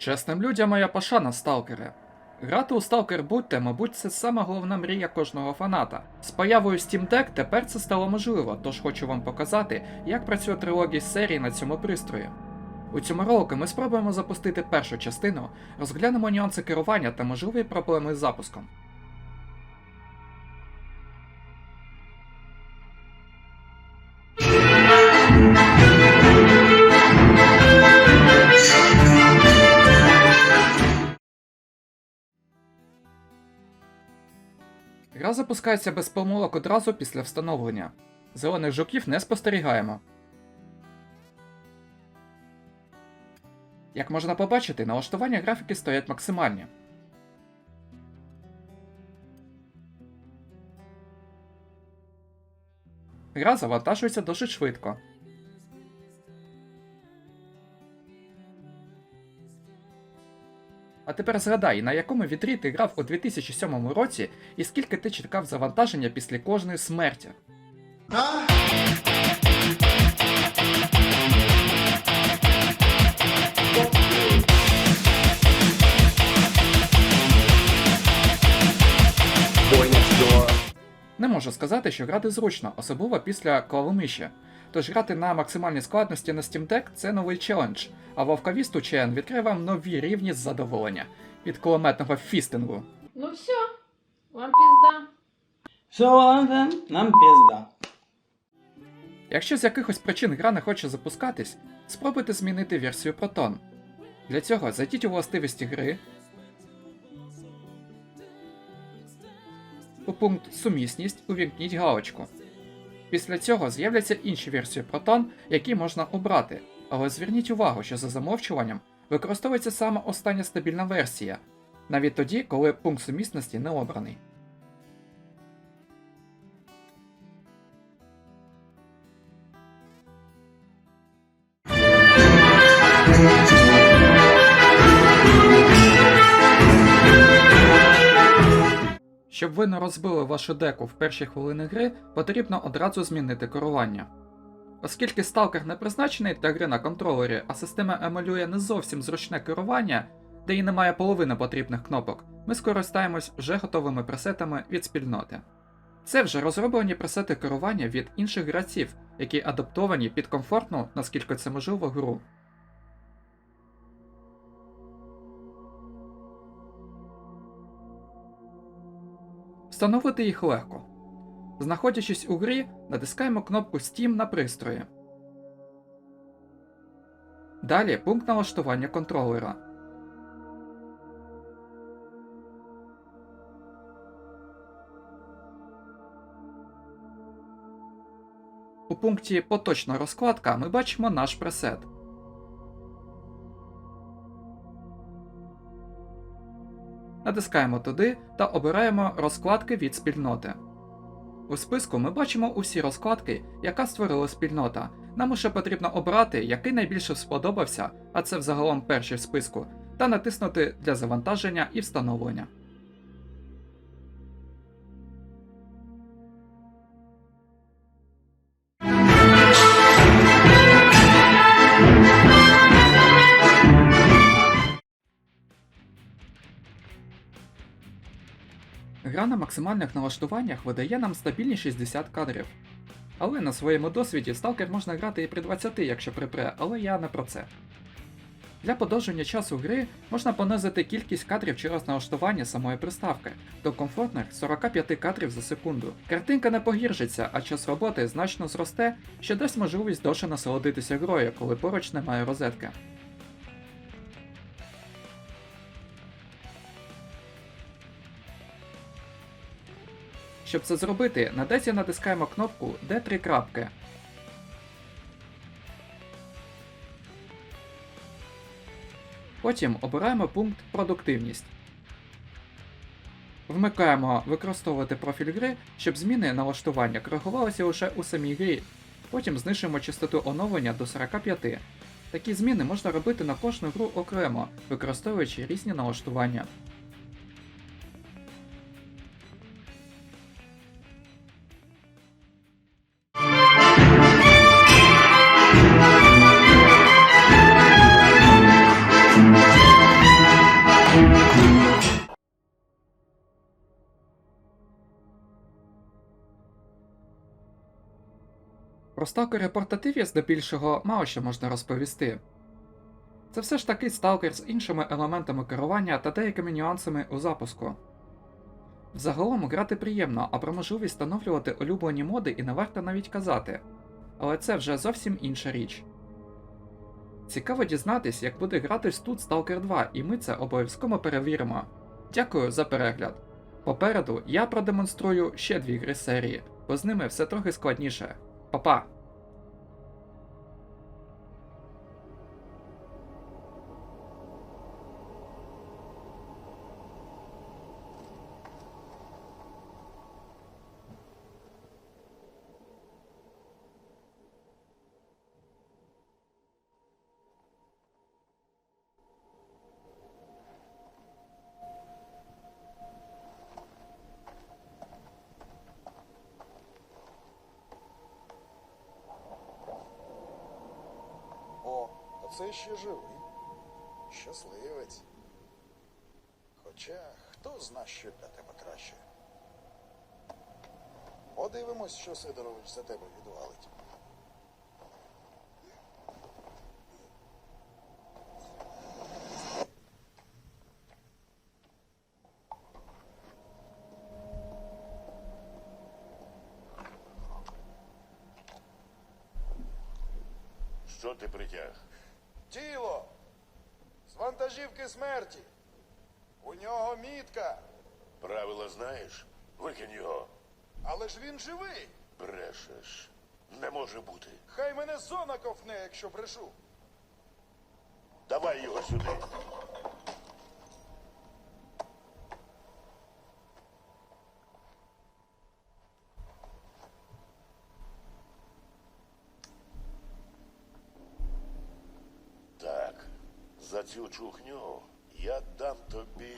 Чесним людям моя пошана, сталкери. Грати у Stalker будьте, мабуть, це сама головна мрія кожного фаната. З появою Steam Deck тепер це стало можливо, тож хочу вам показати, як працює трилогія серії на цьому пристрої. У цьому ролику ми спробуємо запустити першу частину, розглянемо нюанси керування та можливі проблеми з запуском. Гра запускається без помилок одразу після встановлення. Зелених жуків не спостерігаємо. Як можна побачити, налаштування графіки стоять максимальні. Гра завантажується досить швидко. А тепер згадай, на якому вітрі ти грав у 2007 році і скільки ти чекав завантаження після кожної смерті. Не можу сказати, що грати зручно, особливо після клавомиші. Тож грати на максимальній складності на Steam Deck – це новий челендж, а Вовкавісту Chain відкриє вам нові рівні з задоволення від кулеметного фістингу. Ну все, вам пизда. Все, ладно, нам пизда. Якщо з якихось причин гра не хоче запускатись, спробуйте змінити версію Proton. Для цього зайдіть у властивості гри, у пункт Сумісність увімкніть галочку. Після цього з'являться інші версії Proton, які можна обрати, але зверніть увагу, що за замовчуванням використовується саме остання стабільна версія, навіть тоді, коли пункт сумісності не обраний. Щоб ви не розбили вашу деку в перші хвилини гри, потрібно одразу змінити керування. Оскільки сталкер не призначений для гри на контролері, а система емулює не зовсім зручне керування, де і немає половини потрібних кнопок, ми скористаємось вже готовими пресетами від спільноти. Це вже розроблені пресети керування від інших гравців, які адаптовані під комфортну, наскільки це можливо, гру. Встановити їх легко. Знаходячись у грі, натискаємо кнопку Steam на пристрої. Далі пункт налаштування контролера. У пункті Поточна розкладка ми бачимо наш пресет. Натискаємо туди та обираємо розкладки від спільноти. У списку ми бачимо усі розкладки, яка створила спільнота. Нам ще потрібно обрати, який найбільше сподобався, а це взагалом перший в списку, та натиснути для завантаження і встановлення. Гра на максимальних налаштуваннях видає нам стабільні 60 кадрів. Але на своєму досвіді сталкер можна грати і при 20, якщо припре, але я не про це. Для подовження часу гри можна понизити кількість кадрів через налаштування самої приставки до комфортних 45 кадрів за секунду. Картинка не погіршиться, а час роботи значно зросте, що дасть можливість довше насолодитися грою, коли поруч немає розетки. Щоб це зробити, на десі натискаємо кнопку де три крапки. Потім обираємо пункт Продуктивність. Вмикаємо використовувати профіль гри, щоб зміни налаштування коригувалися лише у самій грі. Потім знижуємо частоту оновлення до 45. Такі зміни можна робити на кожну гру окремо, використовуючи різні налаштування. Про сталкери портативі здебільшого мало що можна розповісти. Це все ж таки сталкер з іншими елементами керування та деякими нюансами у запуску. Взагалом грати приємно, а про можливість встановлювати улюблені моди і не варто навіть казати. Але це вже зовсім інша річ. Цікаво дізнатись, як буде гратись тут Stalker 2, і ми це обов'язково перевіримо. Дякую за перегляд. Попереду я продемонструю ще дві гри серії, бо з ними все трохи складніше. Па-па! Це ще живий. Щасливець. Хоча хто зна, що для тебе краще. Подивимось, що Сидорович за тебе відвалить. Що ти притяг? Тіло! З вантажівки смерті. У нього мітка. Правила знаєш? Викинь його. Але ж він живий. Брешеш. Не може бути. Хай мене зона ковне, якщо брешу. Давай його сюди. За цю чухню я дам тобі